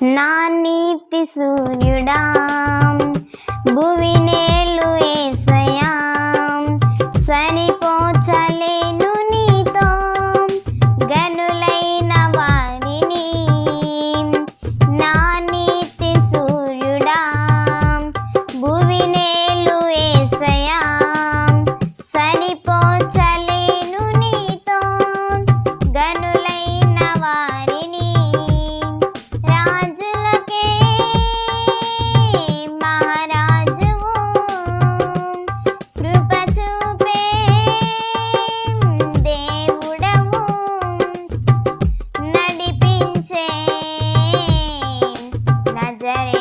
నా నీతి సూర్యుడా భువినే Daddy.